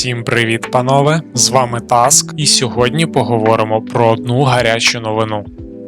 Всім привіт, панове! З вами Таск, і сьогодні поговоримо про одну гарячу новину.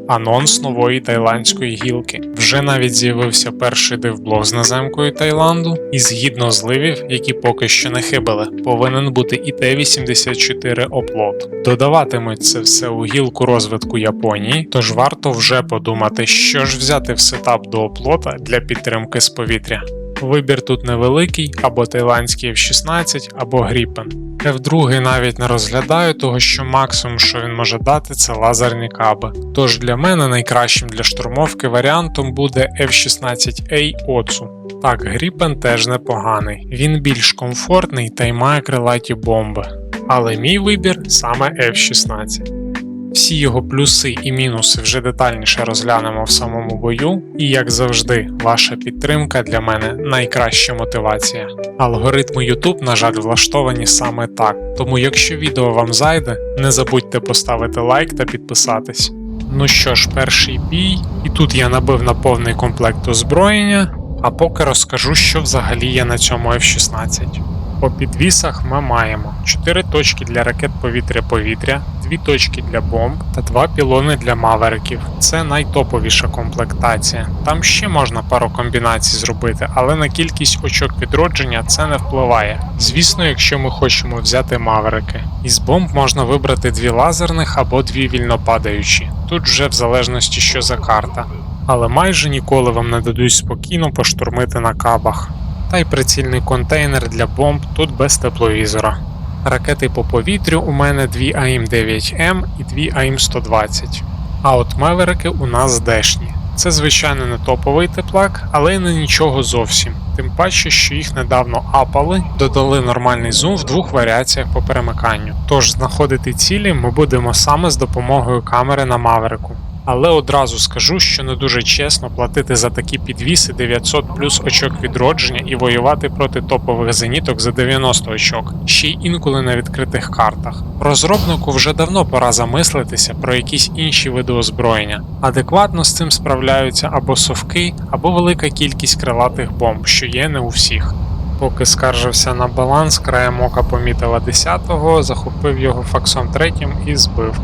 Анонс нової тайландської гілки. Вже навіть з'явився перший дивблог з наземкою Таїланду, і згідно зливів, які поки що не хибили, повинен бути і Т-84 оплот. Додаватимуть це все у гілку розвитку Японії, тож варто вже подумати, що ж взяти в сетап до оплота для підтримки з повітря. Вибір тут невеликий, або тайландський F-16, або Gripen. F2 навіть не розглядаю, того що максимум, що він може дати, це лазерні каби. Тож для мене найкращим для штурмовки варіантом буде F-16A Оцу. Так, Gripen теж непоганий, він більш комфортний та й має крилаті бомби. Але мій вибір саме F-16. Всі його плюси і мінуси вже детальніше розглянемо в самому бою, і як завжди, ваша підтримка для мене найкраща мотивація. Алгоритми YouTube, на жаль, влаштовані саме так, тому якщо відео вам зайде, не забудьте поставити лайк та підписатись. Ну що ж, перший бій, і тут я набив на повний комплект озброєння, а поки розкажу, що взагалі є на цьому F-16. По підвісах ми маємо 4 точки для ракет повітря-повітря, 2 точки для бомб та 2 пілони для мавериків. Це найтоповіша комплектація. Там ще можна пару комбінацій зробити, але на кількість очок відродження це не впливає. Звісно, якщо ми хочемо взяти маверики. Із бомб можна вибрати дві лазерних або дві вільнопадаючі. Тут вже в залежності, що за карта. Але майже ніколи вам не дадуть спокійно поштурмити на кабах та й прицільний контейнер для бомб тут без тепловізора. Ракети по повітрю у мене дві АІМ-9М і дві АІМ-120. А от меверики у нас дешні. Це, звичайно, не топовий теплак, але й не нічого зовсім. Тим паче, що їх недавно апали, додали нормальний зум в двох варіаціях по перемиканню. Тож знаходити цілі ми будемо саме з допомогою камери на маверику. Але одразу скажу, що не дуже чесно платити за такі підвіси 900 плюс очок відродження і воювати проти топових зеніток за 90 очок, ще й інколи на відкритих картах. Розробнику вже давно пора замислитися про якісь інші види озброєння. Адекватно з цим справляються або совки, або велика кількість крилатих бомб, що є не у всіх. Поки скаржився на баланс, краєм ока помітила 10-го, захопив його факсом 3 і збив.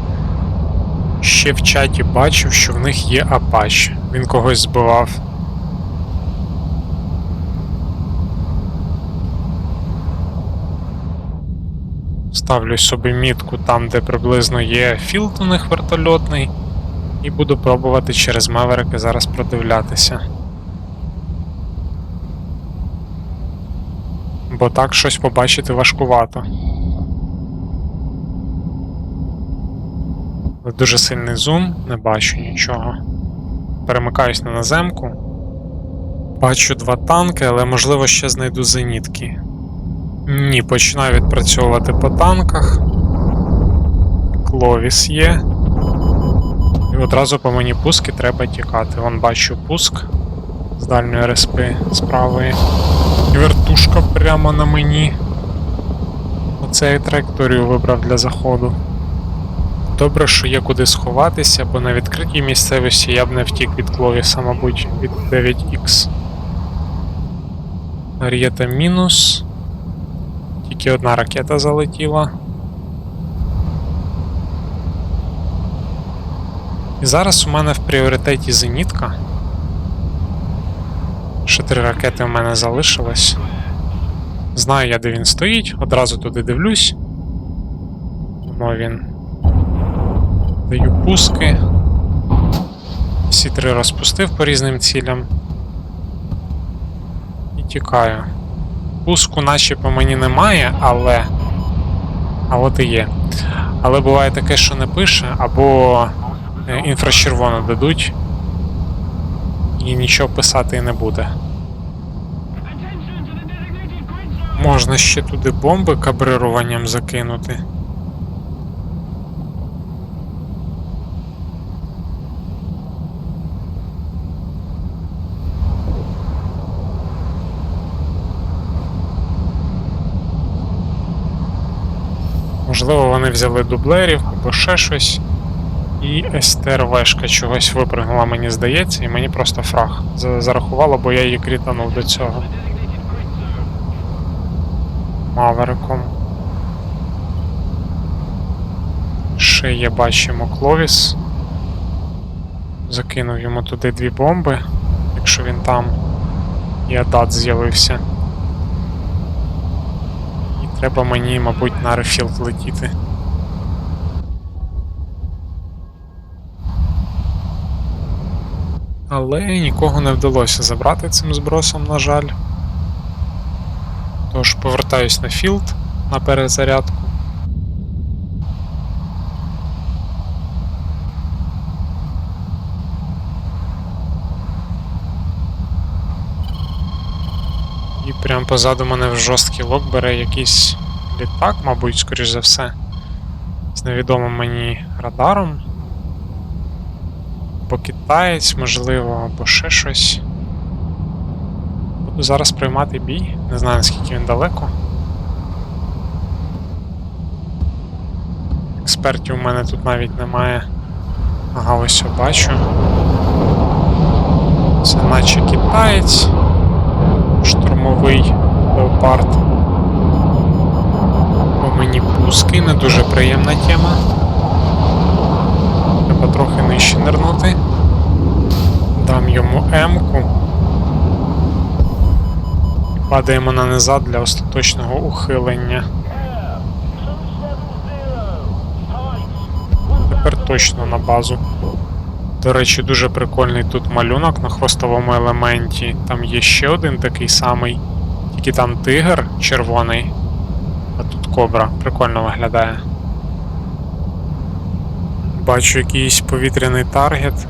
Ще в чаті бачив, що в них є Апач. Він когось збивав. Ставлю собі мітку там, де приблизно є філд у них вертольотний, і буду пробувати через маверики зараз продивлятися. Бо так щось побачити важкувато. Дуже сильний зум, не бачу нічого. Перемикаюсь на наземку. Бачу два танки, але можливо ще знайду зенітки. Ні, починаю відпрацьовувати по танках. Кловіс є. І одразу по мені пуски треба тікати. Вон бачу пуск з дальньої РСП з правої. І вертушка прямо на мені. Оце я траєкторію вибрав для заходу. Добре, що є куди сховатися, бо на відкритій місцевості я б не втік від Кловіса, мабуть, від 9Х. Ар'єта мінус. Тільки одна ракета залетіла. І зараз у мене в пріоритеті зенітка. Ще три ракети у мене залишилось. Знаю я, де він стоїть, одразу туди дивлюсь. Воно він. Даю пуски. Всі три розпустив по різним цілям. І тікаю. Пуску наче по мені немає, але. А от і є. Але буває таке, що не пише, або е, інфрачервоно дадуть. І нічого писати і не буде. Можна ще туди бомби кабрируванням закинути. Можливо, вони взяли дублерів або ще щось. І СТРВшка чогось випригнула, мені здається, і мені просто фраг зарахувало, бо я її крітанув до цього. Мавериком. Ще є бачимо Кловіс. Закинув йому туди дві бомби, якщо він там і Адат з'явився. Треба мені, мабуть, на рефілд летіти. Але нікого не вдалося забрати цим збросом, на жаль. Тож повертаюсь на філд на перезарядку. Прямо позаду мене в жорсткий лок бере якийсь літак, мабуть, скоріш за все. З невідомим мені радаром. Або китаєць, можливо, або ще щось. Буду зараз приймати бій. Не знаю наскільки він далеко. Експертів у мене тут навіть немає. Ага, ось я бачу. Це наче китаєць. Штурмовий леопард. По мені пуски, не дуже приємна тема. Треба трохи нижче нирнути. Дам йому М-ку. Падаємо на низад для остаточного ухилення. Тепер точно на базу. До речі, дуже прикольний тут малюнок на хвостовому елементі. Там є ще один такий самий, тільки там тигр червоний, а тут кобра. Прикольно виглядає. Бачу якийсь повітряний таргет.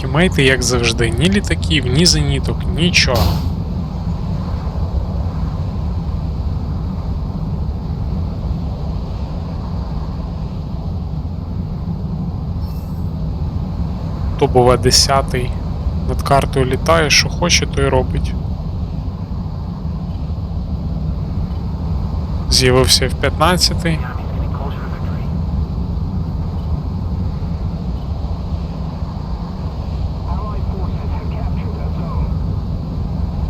Тімейти, як завжди, ні літаків, ні зеніток, нічого. То бува 10 над картою літає, що хоче, то й робить. З'явився в 15-й.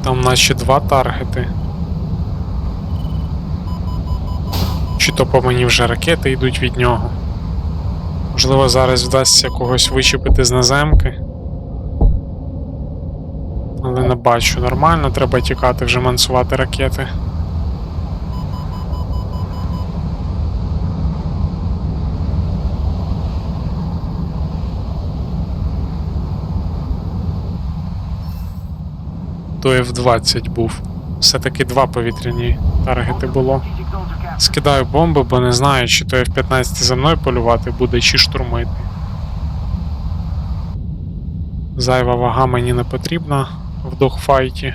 Там наче два таргети. Чи то по мені вже ракети йдуть від нього. Можливо, зараз вдасться когось вичепити з наземки. Але не бачу. Нормально, треба тікати, вже мансувати ракети. То F-20 був. Все-таки два повітряні таргети було. Скидаю бомби, бо не знаю, чи то F-15 за мною полювати буде, чи штурмити. Зайва вага мені не потрібна в догфайті.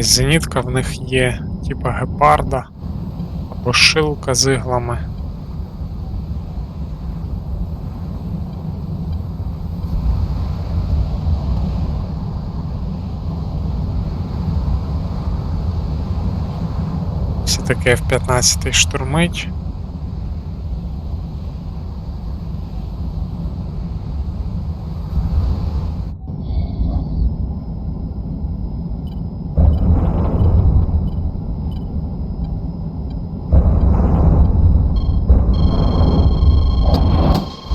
Якась зенітка в них є, типа гепарда або шилка з іглами. Все таке F-15 штурмить.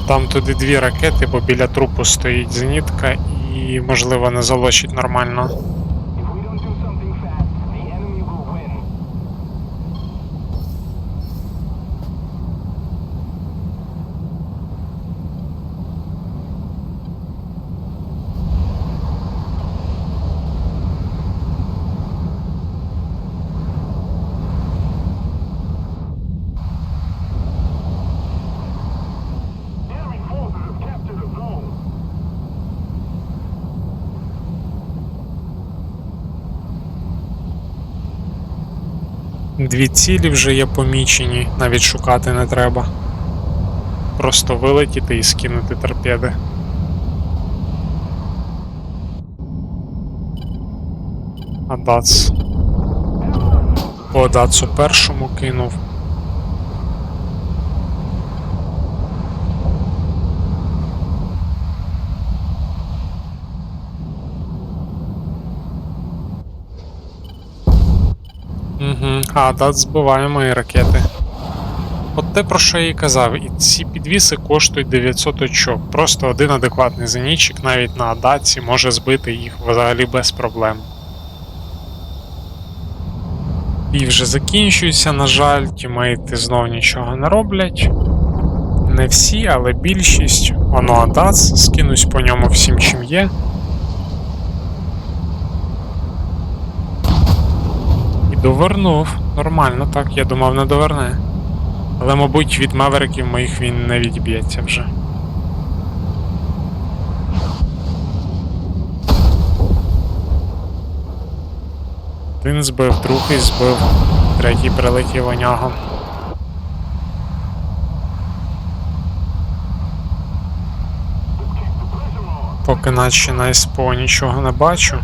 Там туди дві ракети, бо біля трупу стоїть зенітка і, можливо, не залочить нормально. Дві цілі вже є помічені, навіть шукати не треба. Просто вилетіти і скинути торпеди. А дац. По дацу першому кинув. А, дат збиває мої ракети. От те, про що я і казав, і ці підвіси коштують 900 очок. Просто один адекватний зенітчик навіть на адаці може збити їх взагалі без проблем. І вже закінчується, на жаль, тімейти знов нічого не роблять. Не всі, але більшість. Оно адац, скинусь по ньому всім чим є. І довернув. Нормально, так, я думав, не доверне. Але, мабуть, від мевериків моїх він не відб'ється вже. Один збив, другий збив, третій прилетів у нього. Поки наче на СПО нічого не бачу.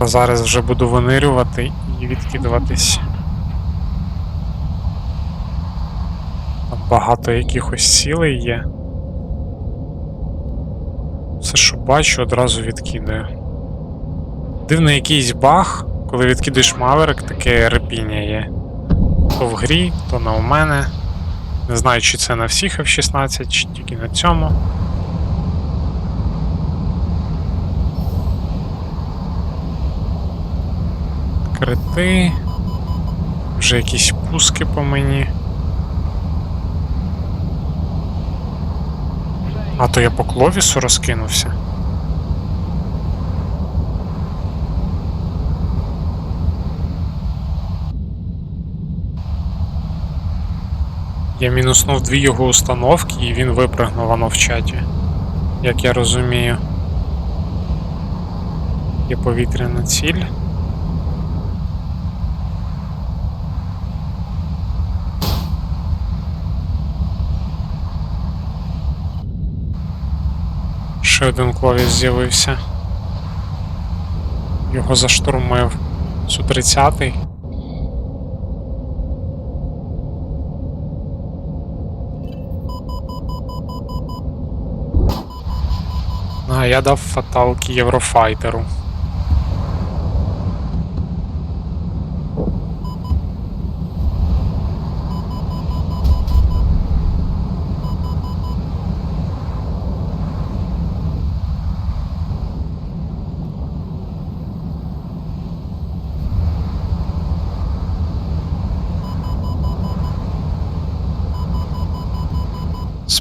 Зараз вже буду винирювати і відкидуватись. Багато якихось цілей є. Все, що бачу, одразу відкидаю. Дивний якийсь баг, коли відкидаєш маверик, таке репіння є. То в грі, то не у мене. Не знаю, чи це на всіх F16, чи тільки на цьому. Крити. Вже якісь пуски по мені. А то я по кловісу розкинувся. Я мінуснув дві його установки і він випрыгнув воно в чаті. Як я розумію. Є повітряна ціль. Ще один кловіс з'явився. Його заштурмив Су-30. А я дав фаталки Єврофайтеру.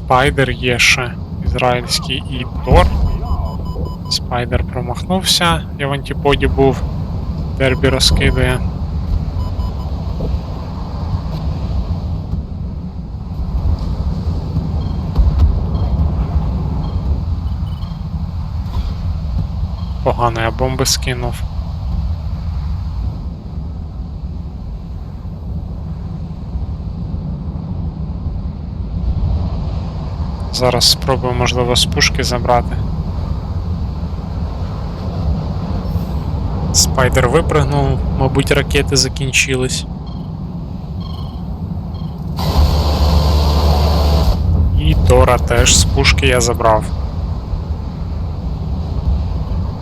Спайдер є ще ізраїльський і Тор. Спайдер промахнувся, я в антиподі був. Дербі розкидує. Погано я бомби скинув. Зараз спробую, можливо, з пушки забрати. Спайдер випрыгнув, мабуть, ракети закінчились. І Тора теж з пушки я забрав.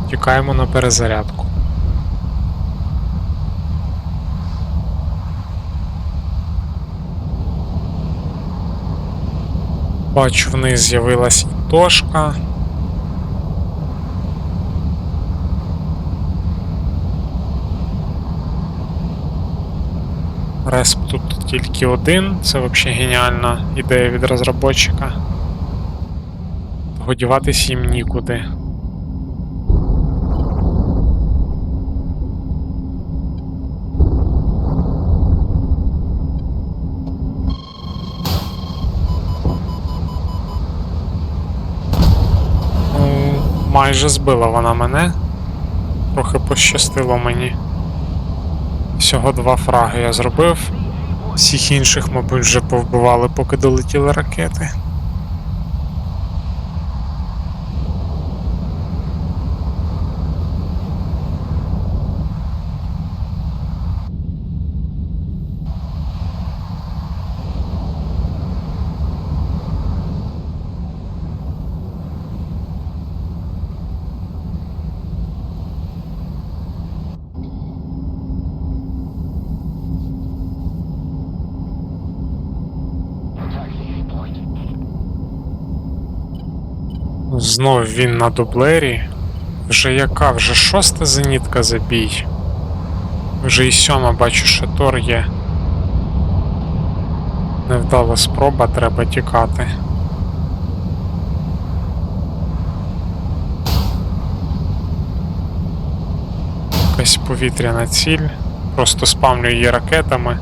Тікаємо на перезарядку. Бачу, вниз з'явилась і Тошка. Респ тут тільки один, це взагалі геніальна ідея від розробочика. Годіватись їм нікуди. Ну, майже збила вона мене. Трохи пощастило мені. Всього два фраги я зробив. Всіх інших, мабуть, вже повбивали, поки долетіли ракети. Знов він на дублері. Вже яка? Вже шоста зенітка забій. Вже і сьома бачу, що Тор є. Невдала спроба, треба тікати. Якась повітряна ціль. Просто спамлю її ракетами,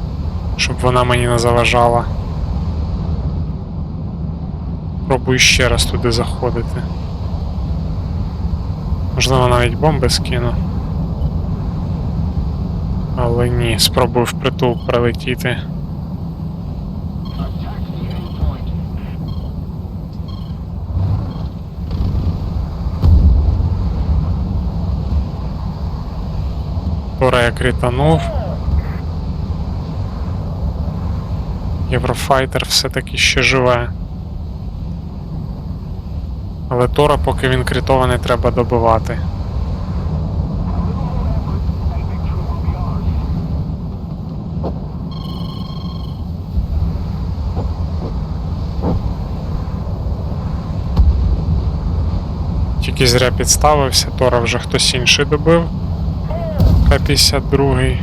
щоб вона мені не заважала. Пробую ще раз туди заходити. Можливо, навіть бомби скину. Але ні, спробую впритул прилетіти. Тора я кританув. Єврофайтер все-таки ще живе. Але Тора, поки він критований, треба добивати. Тільки зря підставився, Тора вже хтось інший добив. К-52.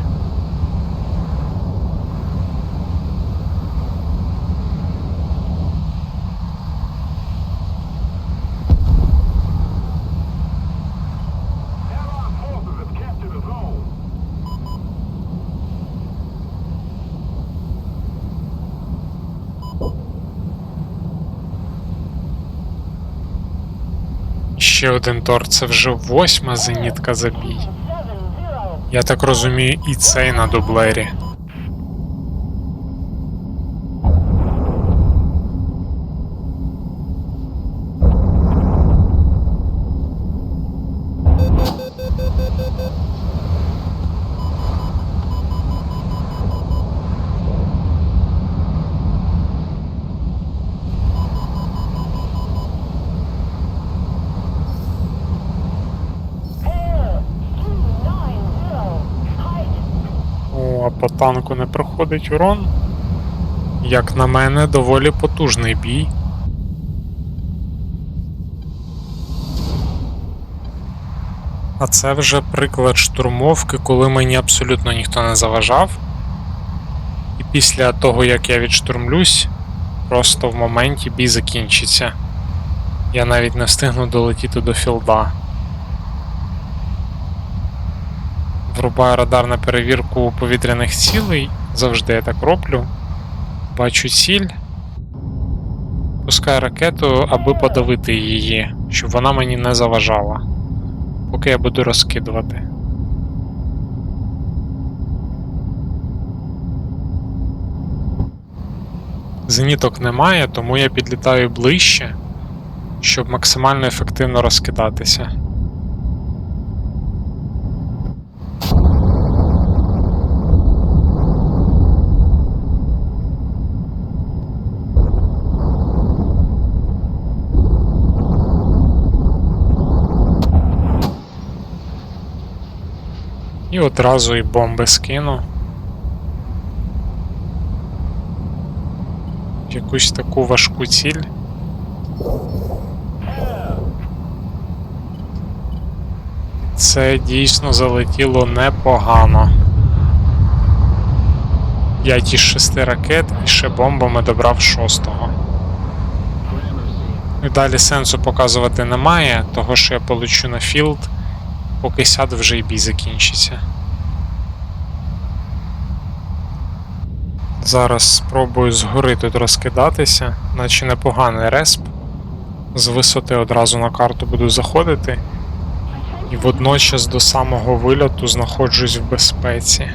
Ще один Тор, це вже восьма зенітка забій. Я так розумію, і цей на дублері. О, а по танку не проходить урон. Як на мене, доволі потужний бій. А це вже приклад штурмовки, коли мені абсолютно ніхто не заважав. І після того, як я відштурмлюсь, просто в моменті бій закінчиться. Я навіть не встигну долетіти до філда. Врубаю радар на перевірку повітряних цілей. Завжди я так роблю. Бачу ціль. Пускаю ракету, аби подавити її, щоб вона мені не заважала. Поки я буду розкидувати. Зеніток немає, тому я підлітаю ближче, щоб максимально ефективно розкидатися. І одразу і бомби скину. Якусь таку важку ціль. Це дійсно залетіло непогано. 5 із 6 ракет і ще бомбами добрав шостого. І далі сенсу показувати немає, того що я полечу на філд, поки сяду вже і бій закінчиться. Зараз спробую згори тут розкидатися, наче непоганий респ. З висоти одразу на карту буду заходити. І водночас до самого вильоту знаходжусь в безпеці.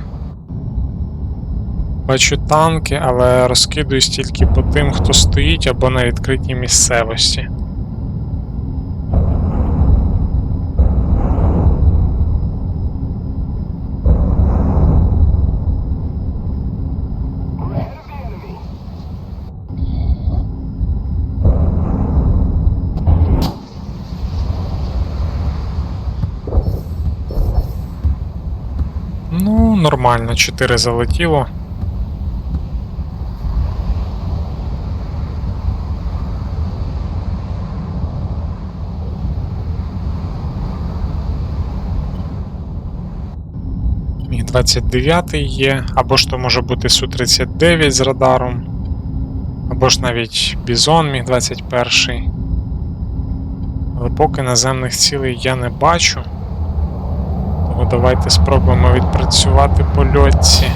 Бачу танки, але розкидуюсь тільки по тим, хто стоїть або на відкритій місцевості. нормально, 4 залетіло. Міг 29 є, або ж то може бути Су-39 з радаром, або ж навіть Бізон Міг 21. Але поки наземних цілей я не бачу. Тому давайте спробуємо відпрацювати по льотці.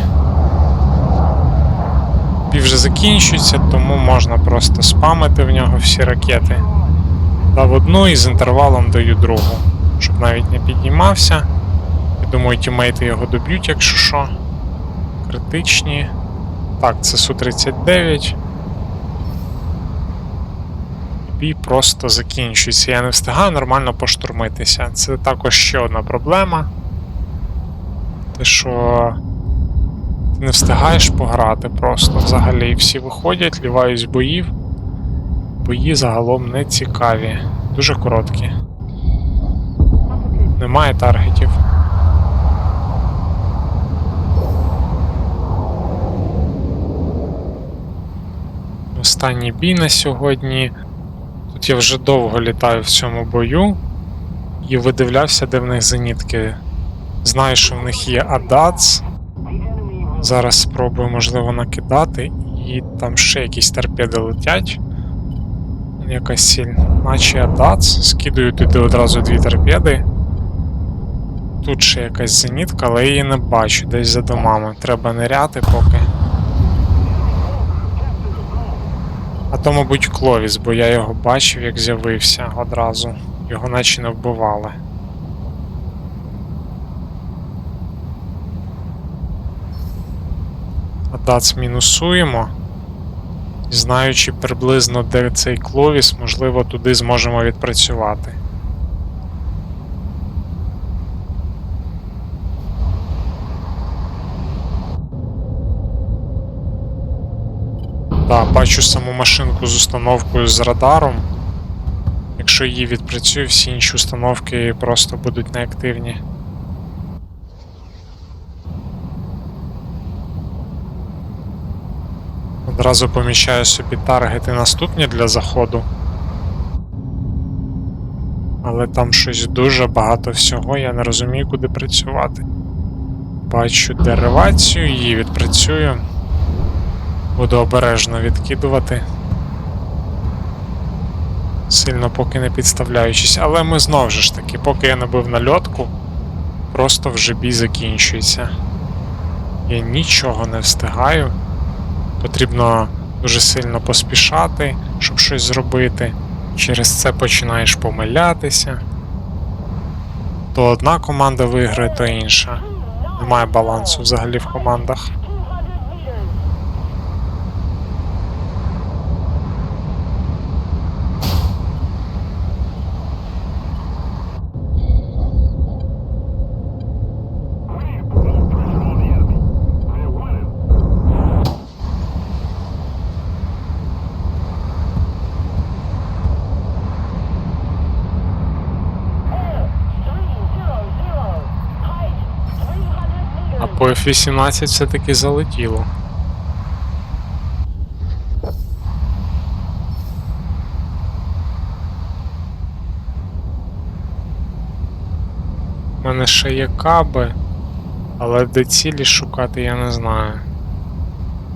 Бій вже закінчується, тому можна просто спамити в нього всі ракети. Дав одну і з інтервалом даю другу, щоб навіть не піднімався. Я думаю, тімейти його доб'ють, якщо що. Критичні. Так, це Су-39. Бій просто закінчується. Я не встигаю нормально поштурмитися. Це також ще одна проблема. Те, що ти не встигаєш пограти просто взагалі. Всі виходять, лівають з боїв. Бої загалом не цікаві. Дуже короткі. Немає таргетів. Останній бій на сьогодні. Тут я вже довго літаю в цьому бою і видивлявся, де в них зенітки. Знаю, що в них є Адац. Зараз спробую, можливо, накидати, і там ще якісь торпеди летять. Якась ціль, наче Адац. Скидаю туди одразу дві торпеди. Тут ще якась зенітка, але я її не бачу десь за домами. Треба ниряти поки. А то, мабуть, Кловіс, бо я його бачив, як з'явився одразу. Його наче не вбивали. Адац мінусуємо. І знаючи приблизно, де цей Кловіс, можливо, туди зможемо відпрацювати. Так, бачу саму машинку з установкою з радаром. Якщо її відпрацюю, всі інші установки просто будуть неактивні. Одразу поміщаю собі таргети наступні для заходу. Але там щось дуже багато всього, я не розумію, куди працювати. Бачу деривацію, її відпрацюю. Буду обережно відкидувати. Сильно поки не підставляючись, але ми знову ж таки, поки я не бив на льотку, просто вже бій закінчується. Я нічого не встигаю. Потрібно дуже сильно поспішати, щоб щось зробити. Через це починаєш помилятися. То одна команда виграє, то інша. Немає балансу взагалі в командах. F-18 все-таки залетіло. У мене ще є каби, але де цілі шукати я не знаю.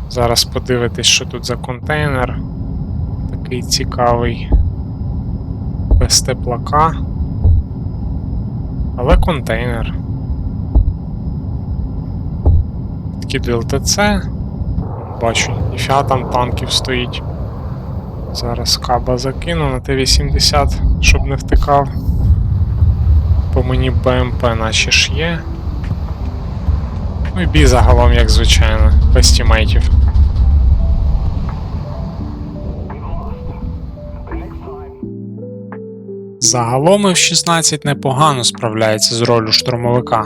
Зараз подивитись, що тут за контейнер. Такий цікавий. Без теплака. Але контейнер. Підкидаю ЛТЦ. Бачу, ніфіга там танків стоїть. Зараз каба закину на Т-80, щоб не втикав. По мені БМП наче ж є. Ну і бій загалом, як звичайно, без тімейтів. Загалом F-16 непогано справляється з ролью штурмовика.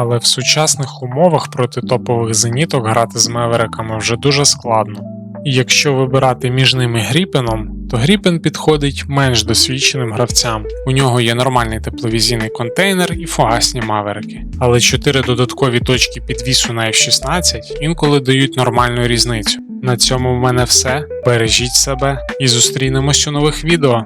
Але в сучасних умовах проти топових зеніток грати з мевериками вже дуже складно. І якщо вибирати між ними Гріпеном, то Гріпен підходить менш досвідченим гравцям. У нього є нормальний тепловізійний контейнер і фугасні маверики. Але 4 додаткові точки підвісу на F-16 інколи дають нормальну різницю. На цьому в мене все. Бережіть себе і зустрінемось у нових відео.